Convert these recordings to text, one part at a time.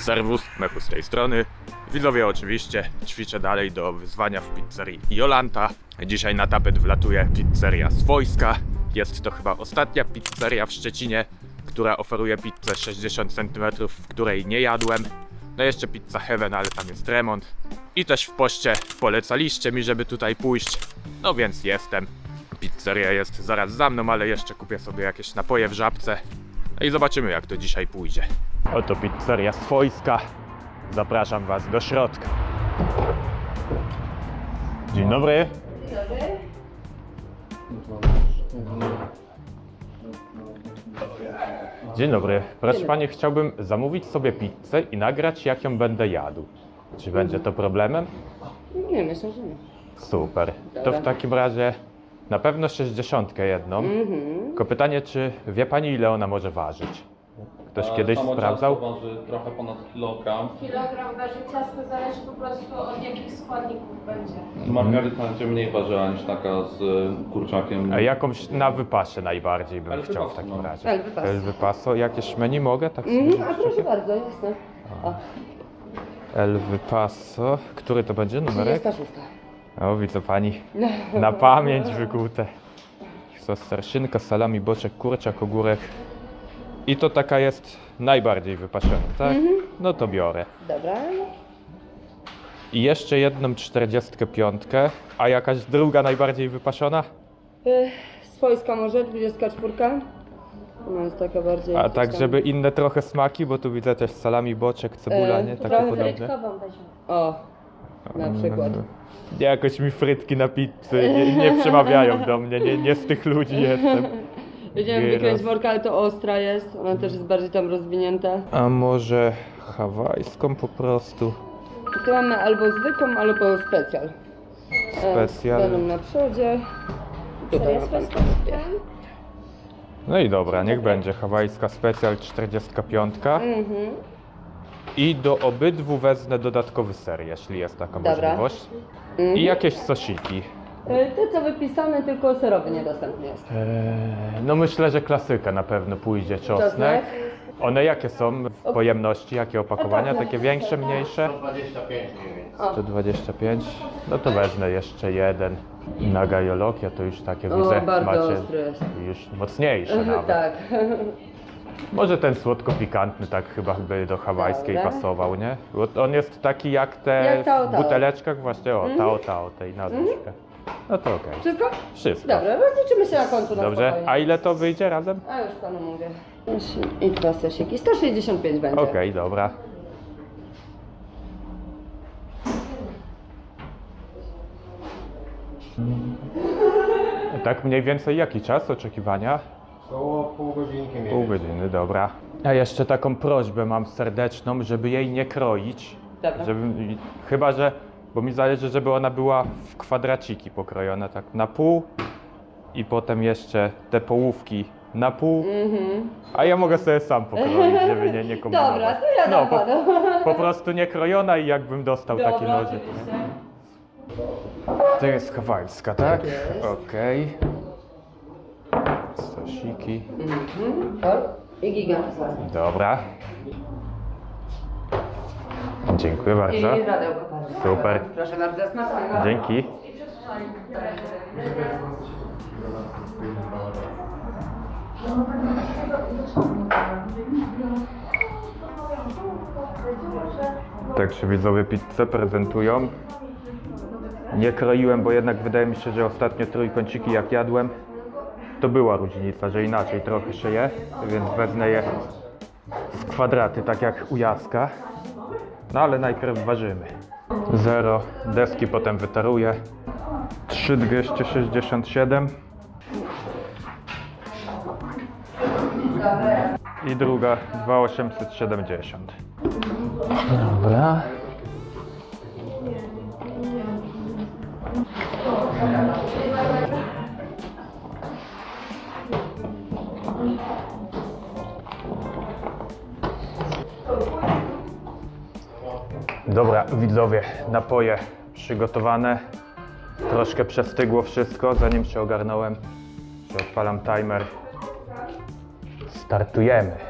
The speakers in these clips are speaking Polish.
Serwus, Mechu z tej strony. Widzowie oczywiście, ćwiczę dalej do wyzwania w pizzerii Jolanta. Dzisiaj na tapet wlatuje pizzeria Swojska. Jest to chyba ostatnia pizzeria w Szczecinie, która oferuje pizzę 60 cm, w której nie jadłem. No jeszcze pizza Heaven, ale tam jest remont. I też w poście polecaliście mi, żeby tutaj pójść. No więc jestem. Pizzeria jest zaraz za mną, ale jeszcze kupię sobie jakieś napoje w żabce. No i zobaczymy, jak to dzisiaj pójdzie. Oto pizzeria swojska. Zapraszam Was do środka. Dzień dobry. Dzień dobry. Proszę Pani, chciałbym zamówić sobie pizzę i nagrać, jak ją będę jadł. Czy będzie to problemem? Nie, myślę, że nie. Super. To Dobra. w takim razie na pewno 60 jedną. Mhm. Tylko pytanie, czy wie Pani, ile ona może ważyć? Ktoś kiedyś samo sprawdzał? ciasto waży trochę ponad kilogram. Kilogram waży ciasto zależy po prostu od jakich składników będzie. Margaryta będzie mniej ważyła niż taka z y, kurczakiem. A jakąś na wypasie najbardziej bym El chciał w takim no. razie. El Wypaso. El Wypaso. Jakieś menu mogę? Tak sobie Mhm, a proszę bardzo, jasne. O, El Wypaso. Który to będzie numerek? 36. O, widzę Pani. Na pamięć wykute. Sos starszynka, salami, boczek, kurczak, ogórek. I to taka jest najbardziej wypasiona, tak? No to biorę. Dobra. I jeszcze jedną 45, a jakaś druga najbardziej wypasiona? Swojska może, 24. Ona jest taka bardziej... A tak, żeby inne trochę smaki, bo tu widzę też salami, boczek, cebula, E, nie? Takie trochę podobne. Frytkową weźmy. O, na przykład. Mm, Jakoś mi frytki na pizzę nie, nie przemawiają do mnie, nie, nie z tych ludzi jestem. Wiedziałem wykręć worka, ale to ostra jest. Ona też jest bardziej tam rozwinięta. A może hawajską po prostu? Tu mamy albo zwykłą, albo specjal. E, Specjal. Będą na przodzie. Tutaj ma pan. No i dobra, niech będzie hawajska specjal 45. Mhm. I do obydwu wezmę dodatkowy ser, jeśli jest taka Dobra. możliwość. Mhm. I jakieś sosiki. E, Te co wypisane, tylko serowy niedostępny jest. Eee, no myślę, że klasyka na pewno pójdzie czosnek. Czosnek. One jakie są w pojemności, jakie opakowania? Takie większe, mniejsze? 125 mniej więcej. O. 125. No to wezmę jeszcze jeden. Na gajolokia to już takie O, widzę, bardzo macie ostry jest. już mocniejsze nawet. tak. Może ten słodko-pikantny tak chyba by do hawajskiej Dobra. pasował, nie? Bo on jest taki jak te Jak tao w tao. buteleczkach właśnie, o, tao tao, tej nazwiska. No to okej. Wszystko? Wszystko. Dobra, rozliczymy się na końcu na Dobrze, spokojnie. a ile to wyjdzie razem? A już panu mówię. I dwa sosiki. 165 będzie. Okej, dobra. Tak mniej więcej jaki czas oczekiwania? Około pół godzinki mniej Pół więcej. godziny, dobra. A jeszcze taką prośbę mam serdeczną, żeby jej nie kroić. Dobra. Żeby, chyba, że, bo mi zależy, żeby ona była w kwadraciki pokrojona tak na pół i potem jeszcze te połówki na pół, Mhm. a ja mogę sobie sam pokroić, żeby nie, nie kombinować. Dobra, to ja no, po, panu. po prostu nie krojona i jakbym dostał taki Dobra, nożyk. oczywiście. To jest hawajska, tak? jest. Okej. Sosiki. Mhm. O, I gigant. Dobra. Dziękuję bardzo. I radełko. Super. Proszę bardzo, smacznego. Dzięki. Także widzowie pizzę prezentują. Nie kroiłem, bo jednak wydaje mi się, że ostatnio trójkąciki jak jadłem, to była różnica, że inaczej trochę się je, więc wezmę je w kwadraty, tak jak u Jaska. No ale najpierw ważymy. 0, deski potem wytaruję. 3267 i druga 2870. Dobra. Dobra, widzowie, napoje przygotowane. Troszkę przestygło wszystko, zanim się ogarnąłem. Odpalam timer. Startujemy.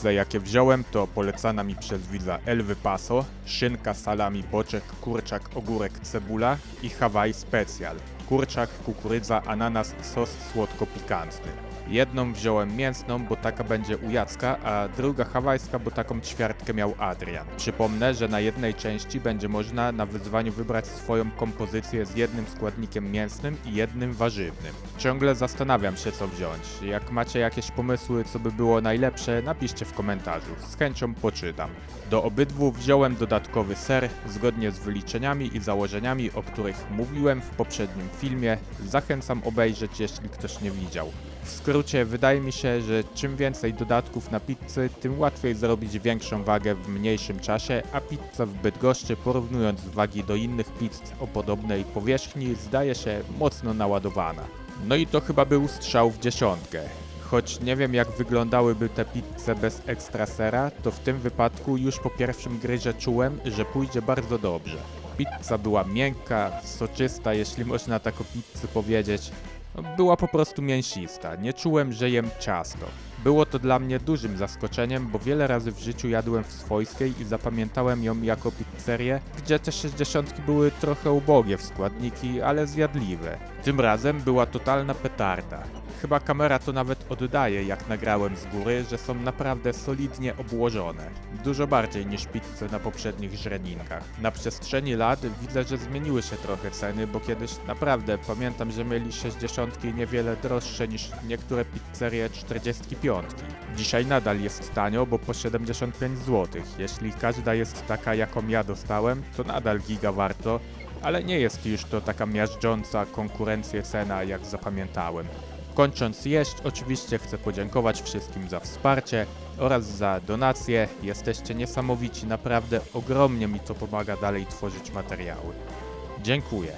Pizze jakie wziąłem to polecana mi przez widza Elwy Paso, szynka, salami, boczek, kurczak, ogórek, cebula i Hawaii Special. Kurczak, kukurydza, ananas, sos słodko-pikantny. Jedną wziąłem mięsną, bo taka będzie u Jacka, a druga hawajska, bo taką ćwiartkę miał Adrian. Przypomnę, że na jednej części będzie można na wyzwaniu wybrać swoją kompozycję z jednym składnikiem mięsnym i jednym warzywnym. Ciągle zastanawiam się co wziąć. Jak macie jakieś pomysły, co by było najlepsze, napiszcie w komentarzu. Z chęcią poczytam. Do obydwu wziąłem dodatkowy ser, zgodnie z wyliczeniami i założeniami, o których mówiłem w poprzednim filmie. Zachęcam obejrzeć, jeśli ktoś nie widział. W skrócie, wydaje mi się, że czym więcej dodatków na pizzy, tym łatwiej zrobić większą wagę w mniejszym czasie, a pizza w Bydgoszczy, porównując wagi do innych pizz o podobnej powierzchni, zdaje się mocno naładowana. No i to chyba był strzał w dziesiątkę. Choć nie wiem jak wyglądałyby te pizze bez ekstra sera, to w tym wypadku już po pierwszym gryzie czułem, że pójdzie bardzo dobrze. Pizza była miękka, soczysta, jeśli można tak o pizzy powiedzieć. Była po prostu mięsista, nie czułem, że jem ciasto. Było to dla mnie dużym zaskoczeniem, bo wiele razy w życiu jadłem w swojskiej i zapamiętałem ją jako pizzerię, gdzie te 60 były trochę ubogie w składniki, ale zjadliwe. Tym razem była totalna petarda. Chyba kamera to nawet oddaje, jak nagrałem z góry, że są naprawdę solidnie obłożone. Dużo bardziej niż pizze na poprzednich źreninkach. Na przestrzeni lat widzę, że zmieniły się trochę ceny, bo kiedyś naprawdę pamiętam, że mieli 60 niewiele droższe niż niektóre pizzerie 45. Dzisiaj nadal jest tanio, bo po 75 zł. Jeśli każda jest taka, jaką ja dostałem, to nadal giga warto, ale nie jest już to taka miażdżąca konkurencję cena, jak zapamiętałem. Kończąc jeść, oczywiście chcę podziękować wszystkim za wsparcie oraz za donacje. Jesteście niesamowici, naprawdę ogromnie mi to pomaga dalej tworzyć materiały. Dziękuję.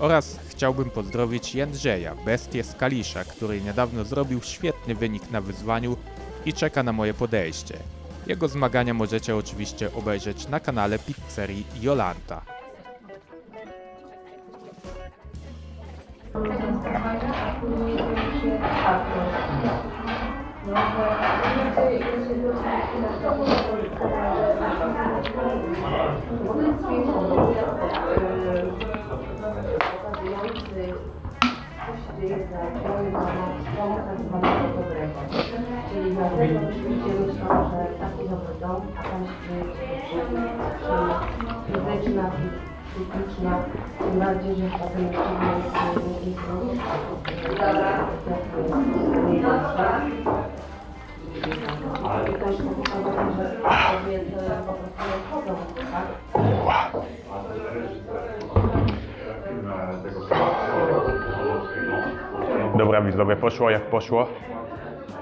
Oraz chciałbym pozdrowić Jędrzeja, bestię z Kalisza, który niedawno zrobił świetny wynik na wyzwaniu i czeka na moje podejście. Jego zmagania możecie oczywiście obejrzeć na kanale Pizzerii Jolanta. Czyli dlatego oczywiście myślą, że taki dobry dom, a tam fizyczna, psychiczna, tym bardziej, że potem jest nie I Dobra widzowie, poszło jak poszło.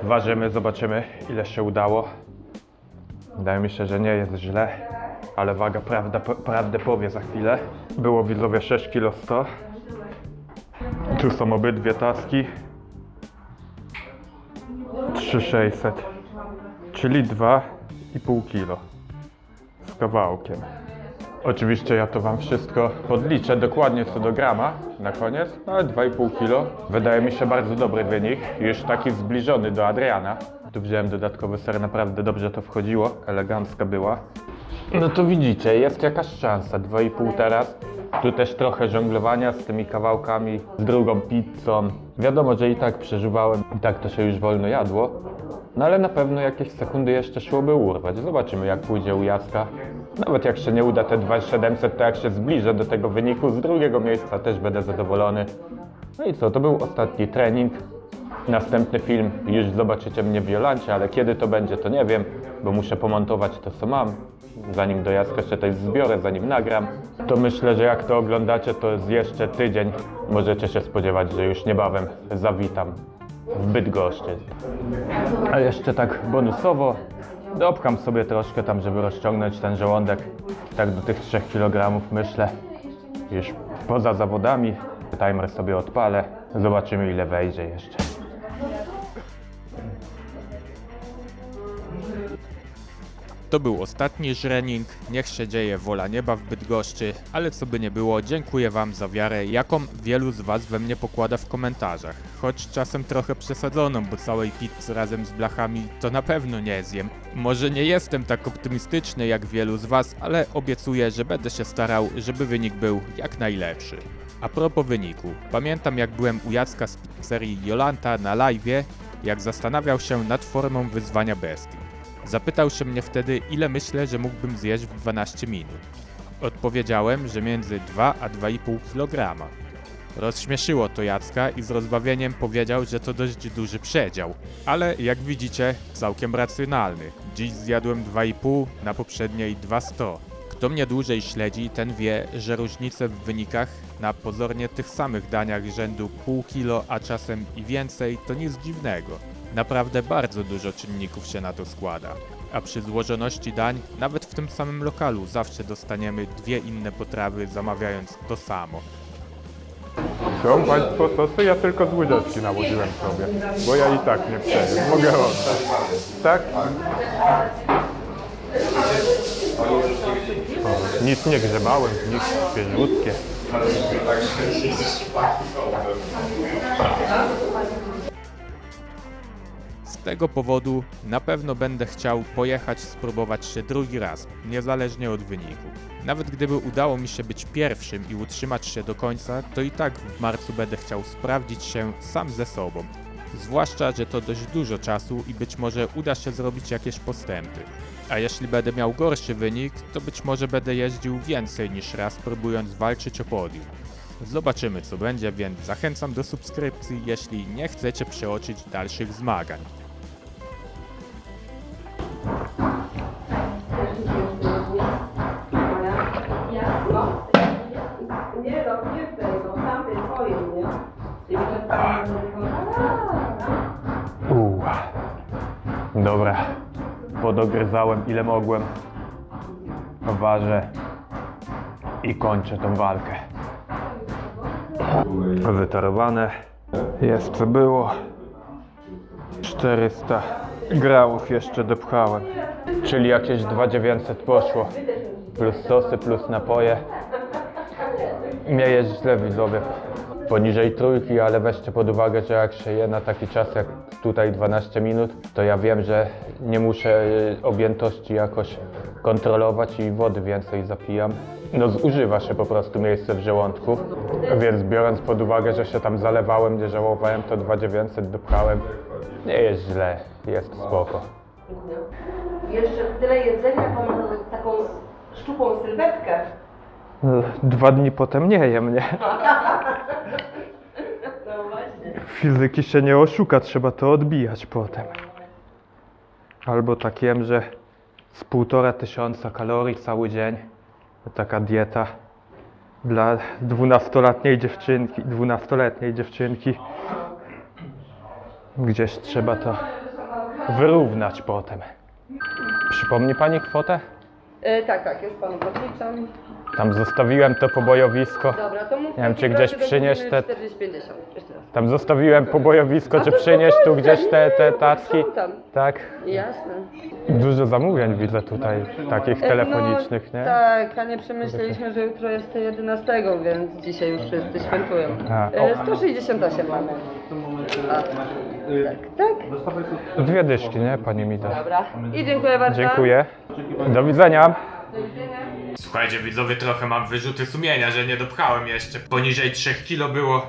Ważymy, zobaczymy ile się udało. Wydaje mi się, że nie jest źle, ale waga prawda, prawdę powie za chwilę. Było widzowie 6 kg 100. Tu są obydwie taski. 3600, czyli 2,5 kg z kawałkiem. Oczywiście ja to wam wszystko podliczę dokładnie co do grama na koniec, ale 2,5 kg. Wydaje mi się bardzo dobry wynik, już taki zbliżony do Adriana. Tu wziąłem dodatkowy ser, naprawdę dobrze to wchodziło, elegancka była. No to widzicie, jest jakaś szansa, 2,5 teraz. Tu też trochę żonglowania z tymi kawałkami, z drugą pizzą. Wiadomo, że i tak przeżywałem, i tak to się już wolno jadło. No ale na pewno jakieś sekundy jeszcze szłoby urwać. Zobaczymy jak pójdzie u Jacka. Nawet jak się nie uda te 2700, to jak się zbliżę do tego wyniku z drugiego miejsca też będę zadowolony. No i co, to był ostatni trening. Następny film już zobaczycie mnie w Jolancie, ale kiedy to będzie to nie wiem, bo muszę pomontować to co mam. Zanim do Jacka się coś zbiorę, zanim nagram, to myślę, że jak to oglądacie, to jest jeszcze tydzień. Możecie się spodziewać, że już niebawem zawitam w Bydgoszczy. A jeszcze tak bonusowo dopcham sobie troszkę tam, żeby rozciągnąć ten żołądek. Tak do tych 3 kg myślę. Już poza zawodami. Timer sobie odpalę. Zobaczymy ile wejdzie jeszcze. To był ostatni żrening, niech się dzieje wola nieba w Bydgoszczy, ale co by nie było, dziękuję wam za wiarę, jaką wielu z was we mnie pokłada w komentarzach. Choć czasem trochę przesadzoną, bo całej pizzy razem z blachami to na pewno nie zjem. Może nie jestem tak optymistyczny jak wielu z was, ale obiecuję, że będę się starał, żeby wynik był jak najlepszy. A propos wyniku, pamiętam jak byłem u Jacka z pizzerii Jolanta na live'ie, jak zastanawiał się nad formą wyzwania bestii. Zapytał się mnie wtedy, ile myślę, że mógłbym zjeść w 12 minut. Odpowiedziałem, że między 2 a 2,5 kg. Rozśmieszyło to Jacka i z rozbawieniem powiedział, że to dość duży przedział, ale jak widzicie, całkiem racjonalny. Dziś zjadłem 2,5, na poprzedniej 200. Kto mnie dłużej śledzi, ten wie, że różnice w wynikach na pozornie tych samych daniach rzędu pół kilo, a czasem i więcej, to nic dziwnego. Naprawdę bardzo dużo czynników się na to składa. A przy złożoności dań, nawet w tym samym lokalu zawsze dostaniemy dwie inne potrawy zamawiając to samo. Są Państwo sosy? Ja tylko z łyżeczki nałożyłem sobie, bo ja i tak nie przejem. Mogę oddać. Tak? O, nic nie grzebałem, nic świeżutkie. Tego powodu na pewno będę chciał pojechać spróbować się drugi raz, niezależnie od wyniku. Nawet gdyby udało mi się być pierwszym i utrzymać się do końca, to i tak w marcu będę chciał sprawdzić się sam ze sobą. Zwłaszcza, że to dość dużo czasu i być może uda się zrobić jakieś postępy. A jeśli będę miał gorszy wynik, to być może będę jeździł więcej niż raz, próbując walczyć o podium. Zobaczymy co będzie, więc zachęcam do subskrypcji, jeśli nie chcecie przeoczyć dalszych zmagań. Podogryzałem ile mogłem. Ważę i kończę tą walkę. Wytarowane. Jest co było. 400 gramów jeszcze dopchałem. Czyli jakieś 2900 poszło. Plus sosy, plus napoje. Nie jest źle widzowie. Poniżej trójki, ale weźcie pod uwagę, że jak się je na taki czas jak tutaj 12 minut, to ja wiem, że nie muszę y, objętości jakoś kontrolować i wody więcej zapijam. No zużywa się po prostu miejsce w żołądku, więc biorąc pod uwagę, że się tam zalewałem, nie żałowałem, to 2900 dopchałem. Nie jest źle, jest spoko. Jeszcze tyle jedzenia, to ma taką szczupłą sylwetkę. Dwa dni potem nie jem, nie? Fizyki się nie oszuka, trzeba to odbijać potem. Albo tak jem, że z półtora tysiąca kalorii cały dzień. Taka dieta dla dwunastoletniej dziewczynki, dwunastoletniej dziewczynki. Gdzieś trzeba to wyrównać potem. Przypomni Pani kwotę? E, tak, tak, już panu podliczam. Tam zostawiłem to pobojowisko. Dobra, to mów Nie wiem, czy gdzieś przynieść te- 40-50. Jeszcze raz. Tam zostawiłem pobojowisko, A czy to przynieść tu spokojnie, gdzieś te, te tacki. są tam. Tak? Jasne. Dużo zamówień widzę tutaj, takich E, telefonicznych, no, nie? Tak, a nie przemyśleliśmy, że jutro jest 11, więc dzisiaj już wszyscy świętują. A. E, 168 mamy. A, tak, tak. Dwie dyszki, nie? Pani mi da. Dobra. I dziękuję bardzo. Dziękuję. Słuchajcie, widzowie, trochę mam wyrzuty sumienia, że nie dopchałem jeszcze. Poniżej 3 kilo było.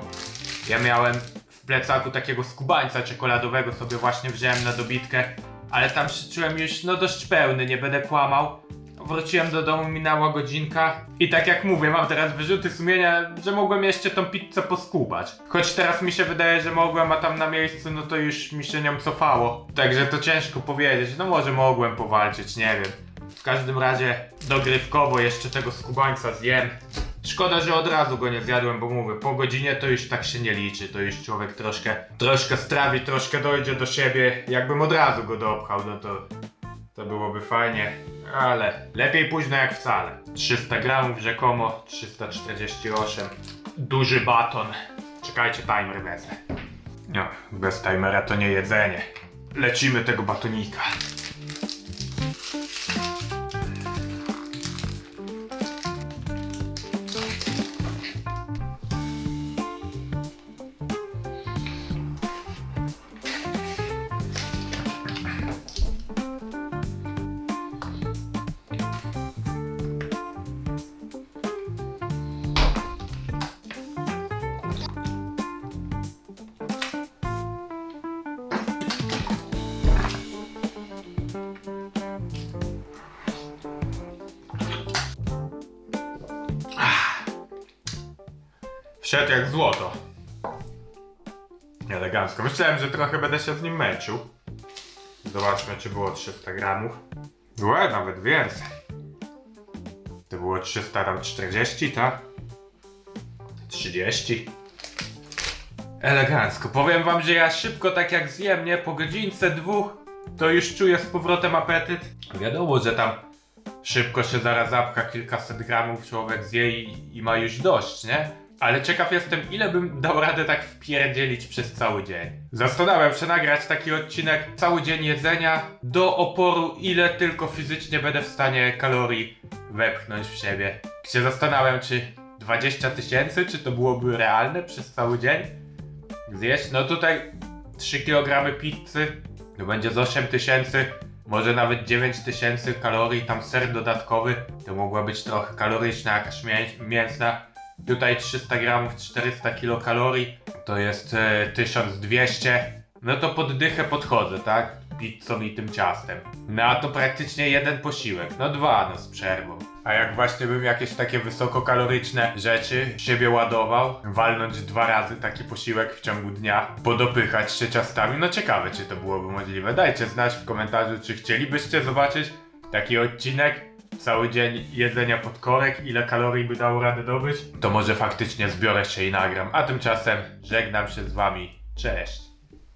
Ja miałem w plecaku takiego skubańca czekoladowego, sobie właśnie wziąłem na dobitkę, ale tam się czułem już no dość pełny, nie będę kłamał. Wróciłem do domu, minęła godzinka i tak jak mówię, mam teraz wyrzuty sumienia, że mogłem jeszcze tą pizzę poskubać. Choć teraz mi się wydaje, że mogłem, a tam na miejscu no to już mi się nią cofało. Także to ciężko powiedzieć, no może mogłem powalczyć, nie wiem. W każdym razie dogrywkowo jeszcze tego skubańca zjem. Szkoda, że od razu go nie zjadłem, bo mówię, po godzinie to już tak się nie liczy, to już człowiek troszkę, troszkę strawi, troszkę dojdzie do siebie. Jakbym od razu go dopchał, no to, to byłoby fajnie, ale lepiej późno jak wcale. 300 gramów rzekomo, 348, duży baton. Czekajcie, timer wezmę. No, bez timera to nie jedzenie. Lecimy tego batonika. Szedł jak złoto. Elegancko. Myślałem, że trochę będę się z nim męczył. Zobaczmy, czy było 300 gramów. Łe, nawet więcej. To było 340, tak? 30. Elegancko. Powiem wam, że ja szybko, tak jak zjem, nie? Po godzince, dwóch, to już czuję z powrotem apetyt. Wiadomo, że tam szybko się zaraz zapcha kilkaset gramów, człowiek zje i, i ma już dość, nie? Ale ciekaw jestem, ile bym dał radę tak wpierdzielić przez cały dzień. Zastanawiam się nagrać taki odcinek cały dzień jedzenia do oporu, ile tylko fizycznie będę w stanie kalorii wepchnąć w siebie. Się zastanawiam, czy 20 tysięcy, czy to byłoby realne przez cały dzień zjeść. No tutaj 3 kg pizzy, to będzie z 8 tysięcy, może nawet 9 tysięcy kalorii, tam ser dodatkowy, to mogła być trochę kaloryczna, jakaś mię- mięsna. Tutaj 300 gramów, 400 kilokalorii, to jest e, 1200. No to pod dychę podchodzę, tak? Pizzą i tym ciastem. No a to praktycznie jeden posiłek, no dwa, no z przerwą. A jak właśnie bym jakieś takie wysokokaloryczne rzeczy w siebie ładował, walnąć dwa razy taki posiłek w ciągu dnia, podopychać się ciastami, no ciekawe czy to byłoby możliwe. Dajcie znać w komentarzu, czy chcielibyście zobaczyć taki odcinek, cały dzień jedzenia pod korek, ile kalorii by dało radę dobyć, to może faktycznie zbiorę się i nagram. A tymczasem żegnam się z wami. Cześć!